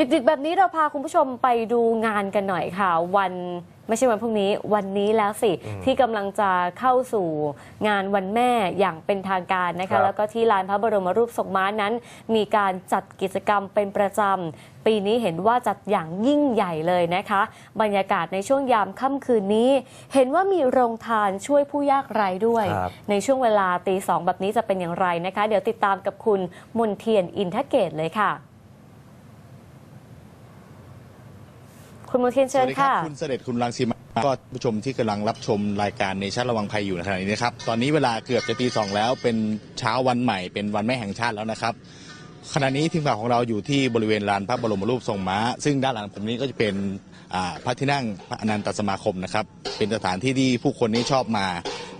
ดึกๆ แบบนี้เราพาคุณผู้ชมไปดูงานกันหน่อยค่ะ วันไม่ใช่วันพรุ่งนี้วันนี้แล้วสิ ที่กำลังจะเข้าสู่งานวันแม่อย่างเป็นทางการนะครัคะบ แล้วก็ที่ลานพระบรมรูปทรงม้านั้น มีการจัดกิจกรรมเป็นประจำ ปีนี้เห็นว่าจัดอย่างยิ่งใหญ่เลยนะคะ บรรยากาศในช่วงยามค่ำคืนนี้ เห็นว่ามีโรงทานช่วยผู้ยากไร้ด้วย ครับ ในช่วงเวลาตีสองแบบนี้จะเป็นอย่างไรนะคะ เดี๋ยวติดตามกับคุณมนเทียนอินทเกตเลยค่ะ คุณมนเทียนสเชิวัญสดีครัค่ะคุณเสด็จคุณรังสีมาก็ผู้ชมที่กำลังรับชมรายการในชาติระวังภัยอยู่ในขณะนี้นะครับ ตอนนี้เวลาเกือบจะตีสองแล้ว เป็นเช้าวันใหม่ เป็นวันแม่แห่งชาติแล้วนะครับ ขณะนี้ทีมข่าวของเราอยู่ที่บริเวณลานพระบรมรูปทรงม้า ซึ่งด้านหลังผมนี้ก็จะเป็นอ่าพระที่นั่งพระอนันตสมาคมนะครับ เป็นสถานที่ที่ผู้คนนี้ชอบมา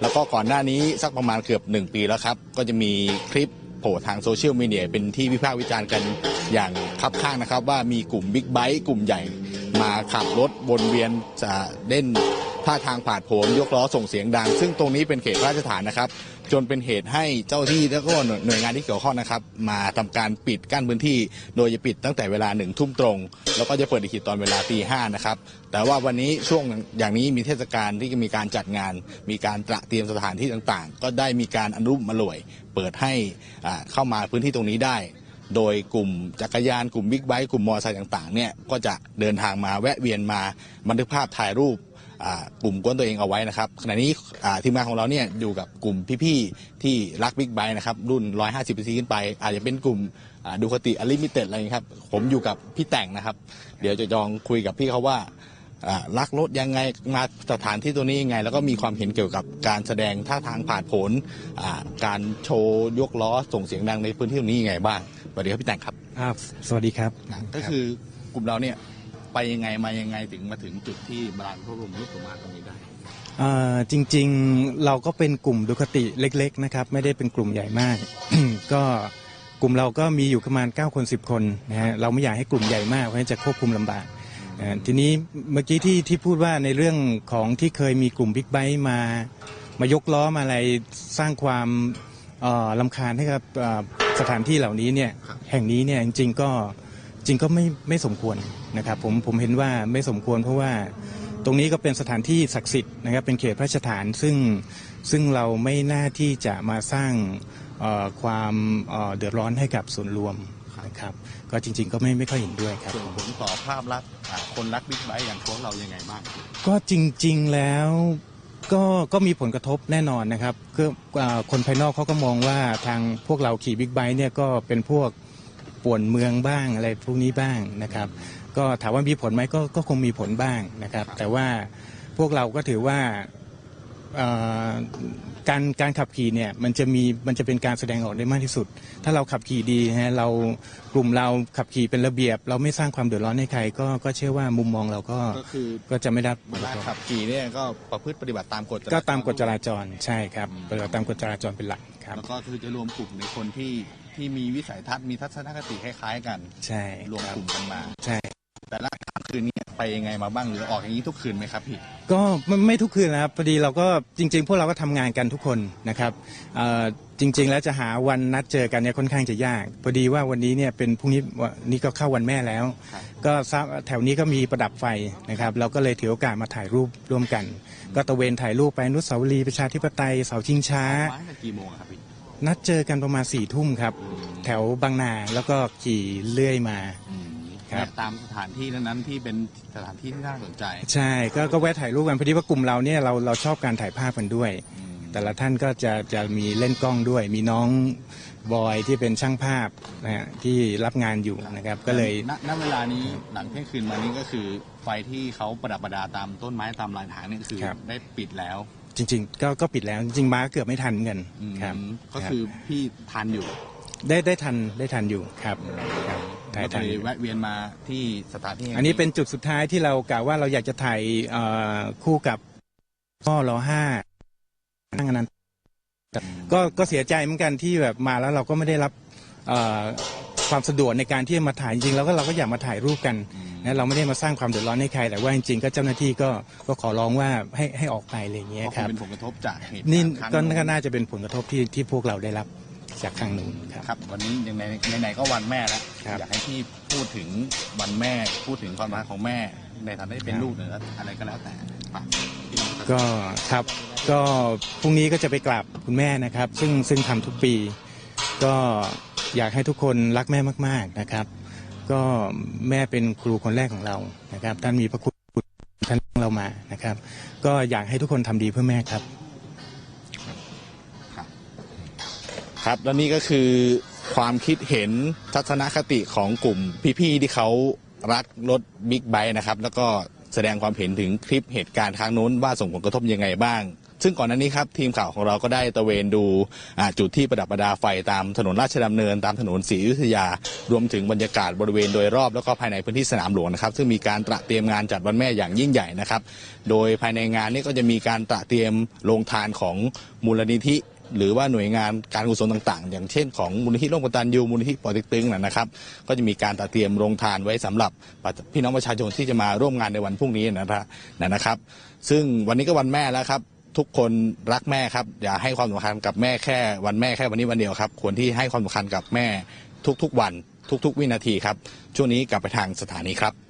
แล้วก็ก่อนหน้านี้สักประมาณเกือบหนึ่งปีแล้วครับ ก็จะมีคลิปโผล่ทางโซเชียลมีเดียเป็นที่วิพากษ์วิจารณ์กันอย่างคับข้างนะครับ ว่ามีกลุ่มบิ๊กไบค์กลุ่มใหญ่ มาขับรถวนเวียนจะเล่นท่าทางผาดโผนยกล้อส่งเสียงดัง ซึ่งตรงนี้เป็นเขตพระราชฐานนะครับ จนเป็นเหตุให้เจ้าที่แล้วก็หน่วยงานที่เกี่ยวข้องนะครับ มาทำการปิดกั้นพื้นที่ โดยจะปิดตั้งแต่เวลาหนึ่งทุ่มตรง แล้วก็จะเปิดอีกทีตอนเวลาตีห้านะครับ แต่ว่าวันนี้ช่วงอย่างนี้มีเทศกาลที่มีการจัดงาน มีการตระเตรียมสถานที่ต่างๆ ก็ได้มีการอนุมอร่วย เปิดให้เข้ามาพื้นที่ตรงนี้ได้ โดยกลุ่มจักรยานกลุ่มบิ๊กไบค์กลุ่มมอเตอร์ไซค์ต่างๆเนี่ยก็จะเดินทางมาแวะเวียนมาบันทึกภาพถ่ายรูปกลุ่มกวนตัวเองเอาไว้นะครับขณะนี้ทีมงานของเราเนี่ยอยู่กับกลุ่มพี่ๆที่รักบิ๊กไบค์นะครับรุ่น 150ซีซีขึ้นไป อาจจะเป็นกลุ่มดูคติอลิมิเต็ดอะไรอย่างนี้ครับผมอยู่กับพี่แต่งนะครับ เดี๋ยวจะลองคุยกับพี่เขาว่า รักรถยังไงมาสถานที่ตัวนี้ยังไง แล้วก็มีความเห็นเกี่ยวกับการแสดงท่าทางผ่านผลอ่าการโชว์ยกล้อส่งเสียงดังในพื้นที่ตรงนี้ยังไงบ้างสวัสดีครับพี่แต่งครับอ่าสวัสดีครับ ก็คือกลุ่มเราเนี่ยไปยังไงมายังไงถึงมาถึงจุดที่บรานพระบรมรูปทรงม้าตรงนี้ได้อ่าจริงๆเราก็เป็นกลุ่มดุคติเล็ก ๆ นะครับ ไม่ได้เป็นกลุ่มใหญ่มาก ก็กลุ่มเราก็มีอยู่ประมาณ 9 คน 10 คนนะฮะเราไม่อยากให้กลุ่มใหญ่มากเพราะฉะนั้นจะควบคุมลำบากอ่า ทีนี้เมื่อกี้ที่ที่พูดว่าในเรื่องของที่เคยมีกลุ่มบิ๊กไบค์มามายกล้อมาอะไรสร้างความเอ่อลำคาญให้กับเอ่อสถานที่เหล่านี้เนี่ยครับแห่งนี้เนี่ยจริงๆก็จริงก็ไม่ไม่สมควรนะครับผมผมเห็นว่าไม่สมควรเพราะว่าตรงนี้ก็เป็นสถานที่ศักดิ์สิทธิ์นะครับเป็นเขตพระราชฐานซึ่งซึ่งเราไม่น่าที่จะมาสร้างเอ่อความเอ่อเดือดร้อนให้กับส่วนรวมนะครับก็จริง ๆ ก็ไม่ไม่ค่อยเห็นด้วยครับส่งผลต่อภาพลักษณ์อ่า คนรักบิ๊กไบค์อย่างพวกเรายังไงบ้างก็จริง ๆแล้วก็ก็มีผลกระทบแน่นอนนะครับก็อ่าคนภายนอกเขาก็มองว่าทางพวกเราขี่บิ๊กไบค์เนี่ยก็เป็นพวกป่วนเมืองบ้างอะไรพวกนี้บ้างนะครับ ก็ถามว่ามีผลไหมก็ก็คงมีผลบ้างนะครับ แต่ว่าพวกเราก็ถือว่า การการขับขี่เนี่ยมันจะมีมันจะเป็นการแสดงออกได้มากที่สุด ถ้าเราขับขี่ดีฮะเรากลุ่มเราขับขี่เป็นระเบียบ เราไม่สร้างความเดือดร้อนให้ใครก็ก็เชื่อว่ามุมมองเราก็ก็คือก็จะไม่ได้ผเวลกลาระทบขับขี่เนี่ยก็ประพฤติปฏิบัติตามกฎจรจรก็ตามกฎจราจรใช่ครับปฏิบัติตามกฎจราจรเป็นหลักครับแล้วก็คือจะรวมกลุ่มในคนที่ที่มีวิสัยทัศน์มีทัศนคติคล้ายๆกัน ใช่รวมครับกลุ่มกันมาใช่แต่ละ คืนนี้ไปยังไงมาบ้างหรือออกอย่างนี้ทุกคืนไหมครับพี่ก็ไม่ไม่ทุกคืนนะครับพอดีเราก็จริง ๆ พวกเราก็ทำงานกันทุกคนนะครับเอ่อจริง ๆ แล้วจะหาวันนัดเจอกันเนี่ยค่อนข้างจะยาก พอดีว่าวันนี้เนี่ยเป็นพรุ่งนี้วันนี้ก็เข้าวันแม่แล้วครับก็ทราบแถวนี้ก็มีประดับไฟนะครับ เราก็เลยถือโอกาสมาถ่ายรูปร่วมกัน ก็ตะเวนถ่ายรูปไปอนุสาวรีย์ประชาธิปไตยเสาชิงช้า มาตั้งแต่กี่โมงอะครับพี่นัดเจอกันประมาณสี่ทุ่มครับ แถวบางนาแล้วก็ขี่เลื่อยมา อืม ครับ ตามสถานที่นั้นๆที่เป็นสถานที่ที่น่าสนใจใช่ก็ก็แวะถ่ายรูปกันพอดีว่ากลุ่มเราเนี่ยเราเราชอบการถ่ายภาพกันด้วย อืมแต่ละท่านก็จะจะมีเล่นกล้องด้วย มีน้องบอยที่เป็นช่างภาพนะฮะที่รับงานอยู่นะครับ ก็เลยณณเวลานี้หลังเที่ยงคืนมานี้ก็คือไฟที่เขาประดับประดาตามต้นไม้ตามลายทางนี่คือครับได้ปิดแล้วจริง ๆ ก็ก็ปิดแล้วจริงๆมาเกือบไม่ทันเงินอืมครับก็รับคือพี่ทันอยู่ ได้ได้ทันได้ทันอยู่ครับครับ ถ่ายก็ทันเลอยยู่แวะเวียนมาที่สถานที่แห่งอันนี้เป็นจุดสุดท้ายที่เรากล่าวว่าเราอยากจะถ่ายเอ่อคู่กับพ่อรอห้านั่งอันนั้นก็ก็เสียใจเหมือนกันที่แบบมาแล้วเราก็ไม่ได้รับเอ่อความสะดวกในการที่จะมาถ่ายจริงๆแล้วก็เราก็อยากมาถ่ายรูปกันนะเราไม่ได้มาสร้างความเดือดร้อนให้ใครแต่ว่าจริงๆก็เจ้าหน้าที่ก็ก็ขอร้องว่าให้ให้ออกไปอะไรอย่างเงี้ยก็คคงรับเป็นผลกระทบจากเหตุนี่ารณ์ครั้งก็ก็น่าจะเป็นผลกระทบที่ที่พวกเราได้รับ จากทางนู้นครับ ครับ วันนี้ยังไงไหนๆก็วันแม่แล้วครับ อยากให้พี่พูดถึงวันแม่ พูดถึงความรักของแม่ ในฐานะที่เป็นครับลูกหรืออะไรก็แล้วแต่ฝากพี่น้องประชาชนก็ครับก็พรุ่งนี้ก็จะไปกราบคุณแม่นะครับ ซึ่งซึ่งทำทุกปี ก็อยากให้ทุกคนรักแม่มาก ๆนะครับ ก็แม่เป็นครูคนแรกของเรานะครับท่านมีพระคุณท่านเรามานะครับ ก็อยากให้ทุกคนทำดีเพื่อแม่ครับ ครับ แล้วนี่ก็คือความคิดเห็นทัศนคติของกลุ่มพี่ๆที่เขารักรถบิ๊กไบค์นะครับ แล้วก็แสดงความเห็นถึงคลิปเหตุการณ์ครั้งนู้นว่าส่งผลกระทบยังไงบ้าง ซึ่งก่อนหน้านี้ครับ ทีมข่าวของเราก็ได้ตะเวนดูจุดที่ประดับประดาไฟตามถนนราชดำเนิน ตามถนนศรีอยุธยา รวมถึงบรรยากาศบริเวณโดยรอบแล้วก็ภายในพื้นที่สนามหลวงนะครับ ซึ่งมีการตระเตรียมงานจัดวันแม่อย่างยิ่งใหญ่นะครับ โดยภายในงานนี้ก็จะมีการตระเตรียมโรงทานของมูลนิธิ หรือว่าหน่วยงานการกุศลต่างๆ อย่างเช่นของมูลนิธิร่วมกตันยูมูลนิธิปอเต็กตึงนะนะครับ ก็จะมีการตัดเตรียมโรงทานไว้สำหรับพี่น้องประชาชนที่จะมาร่วมงานในวันพรุ่งนี้นะครับนะครับ ซึ่งวันนี้ก็วันแม่แล้วครับทุกคนรักแม่ครับ อย่าให้ความสำคัญกับแม่แค่วันแม่แค่วันนี้วันเดียวครับ ควรที่ให้ความสำคัญกับแม่ทุกๆวัน ทุกๆ วินาทีครับ ช่วงนี้กลับไปทางสถานีครับ